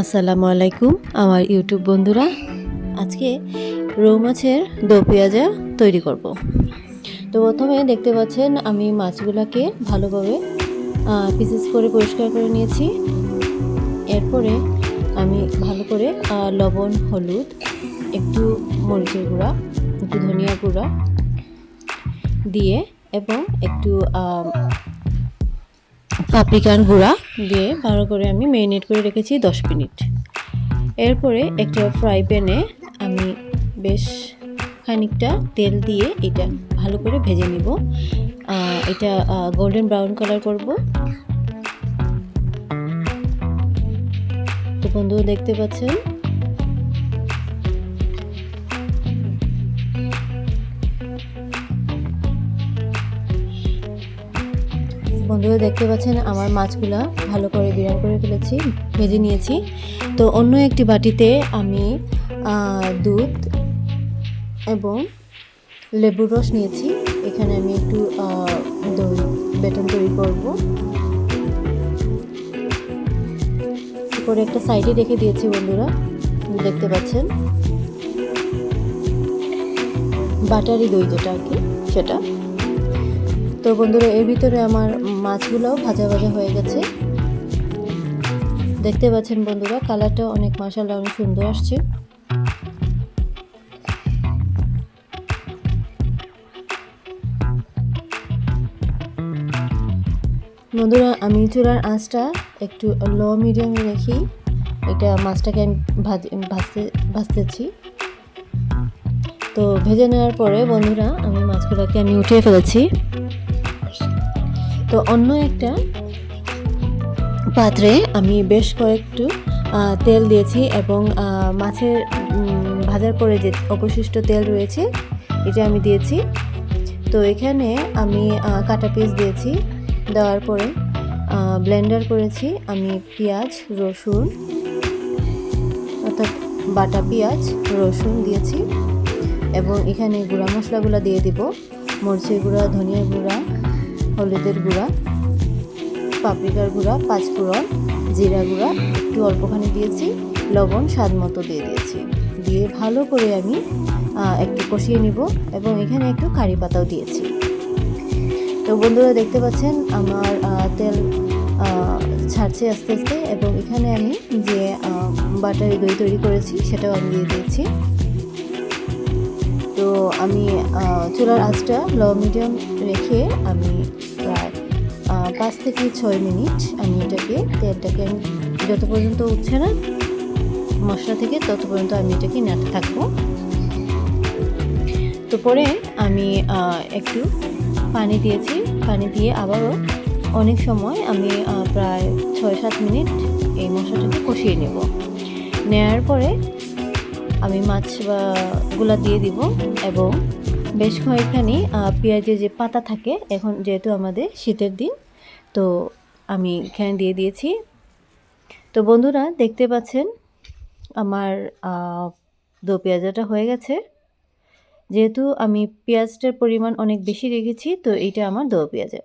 আসসালামু আলাইকুম, আমার ইউটিউব বন্ধুরা। আজকে রৌ মাছের দো পেঁয়াজা তৈরি করব। তো প্রথমে দেখতে পাচ্ছেন, আমি মাছগুলোকে ভালোভাবে পিসেস করে পরিষ্কার করে নিয়েছি। এরপরে আমি ভালো করে লবণ, হলুদ, একটু মরিচের গুঁড়া, একটু ধনিয়া গুঁড়া দিয়ে, এবং একটু পাপরিকার গুঁড়া দিয়ে ভালো করে আমি ম্যারিনেট করে রেখেছি দশ মিনিট। এরপরে একটা ফ্রাই প্যানে আমি বেশ খানিকটা তেল দিয়ে এটা ভালো করে ভেজে নিব। এটা গোল্ডেন ব্রাউন কালার করব। তো বন্ধু দেখতে পাচ্ছেন বন্ধুরা দেখতে পাচ্ছেন, আমার মাছগুলা ভালো করে বিরান করে ফেলেছি, ভেজে নিয়েছি। তো অন্য একটি বাটিতে আমি দুধ এবং লেবুর রস নিয়েছি। এখানে আমি একটু দই, বেটন তৈরি করব। করে একটা সাইডে রেখে দিয়েছি বন্ধুরা, দেখতে পাচ্ছেন। বাটারি দই যেটা আর কি, সেটা। তো বন্ধুরা, এর ভিতরে আমার মাছগুলোও ভাজা ভাজা হয়ে গেছে। দেখতে পাচ্ছেন বন্ধুরা কালারটা অনেক মাসাল্লাহ অনেক সুন্দর আসছে। বন্ধুরা, আমি চুলার আঁচটা একটু লো মিডিয়ামে রেখি এটা মাছটাকে আমি ভাজ- ভাজতে, ভাজতেছি। তো ভেজে নেওয়ার পরে বন্ধুরা, আমি মাছগুলোকে আমি উঠিয়ে ফেলেছি। তো অন্য একটা পাত্রে আমি বেশ কয়েকটু তেল দিয়েছি এবং মাছের ভাজার পরে যে অবশিষ্ট তেল রয়েছে, এটা আমি দিয়েছি। তো এখানে আমি কাটা পিস দিয়েছি, দেওয়ার পরে ব্লেন্ডার করেছি আমি পেঁয়াজ, রসুন, অর্থাৎ বাটা পেঁয়াজ, রসুন দিয়েছি এবং এখানে গুঁড়া মশলাগুলো দিয়ে দিব, মরিচের গুঁড়া ধনিয়া গুঁড়া হলুদের গুঁড়া, পাপরিকার গুঁড়া, পাঁচফোড়ন, জিরা গুঁড়া, একটু অল্পখানি দিয়েছি, লবণ, স্বাদ মতো দিয়ে দিয়েছি। দিয়ে ভালো করে আমি একটু কষিয়ে নিব এবং এখানে একটু কারি পাতাও দিয়েছি। তো বন্ধুরা দেখতে পাচ্ছেন আমার তেল ছাড়ছে আস্তে আস্তে এবং এখানে আমি যে বাটারি দই তৈরি করেছি সেটাও আমি দিয়ে দিয়েছি। তো আমি চুলার আঁচটা লো মিডিয়াম রেখে আমি প্রায় পাঁচ থেকে ছয় মিনিট আমি এটাকে, তেলটাকে আমি যত পর্যন্ত উঠছে না মশলা থেকে তত পর্যন্ত আমি এটাকে নাড়তে থাকব। তো পরে আমি একটু পানি দিয়েছি, পানি দিয়ে আবারও অনেক সময় আমি প্রায় ছয় সাত মিনিট এই মশলাটাকে কষিয়ে নেব। নেওয়ার পরে আমি মাছগুলা দিয়ে দিব এবং বেশ কয়েকখানি পেঁয়াজের যে পাতা থাকে, এখন যেহেতু আমাদের শীতের দিন, তো আমি এখানে দিয়ে দিয়েছি। তো বন্ধুরা, দেখতে পাচ্ছেন আমার দো পেঁয়াজাটা হয়ে গেছে। যেহেতু আমি পেঁয়াজটার পরিমাণ অনেক বেশি রেখেছি, তো এইটা আমার দো পেঁয়াজা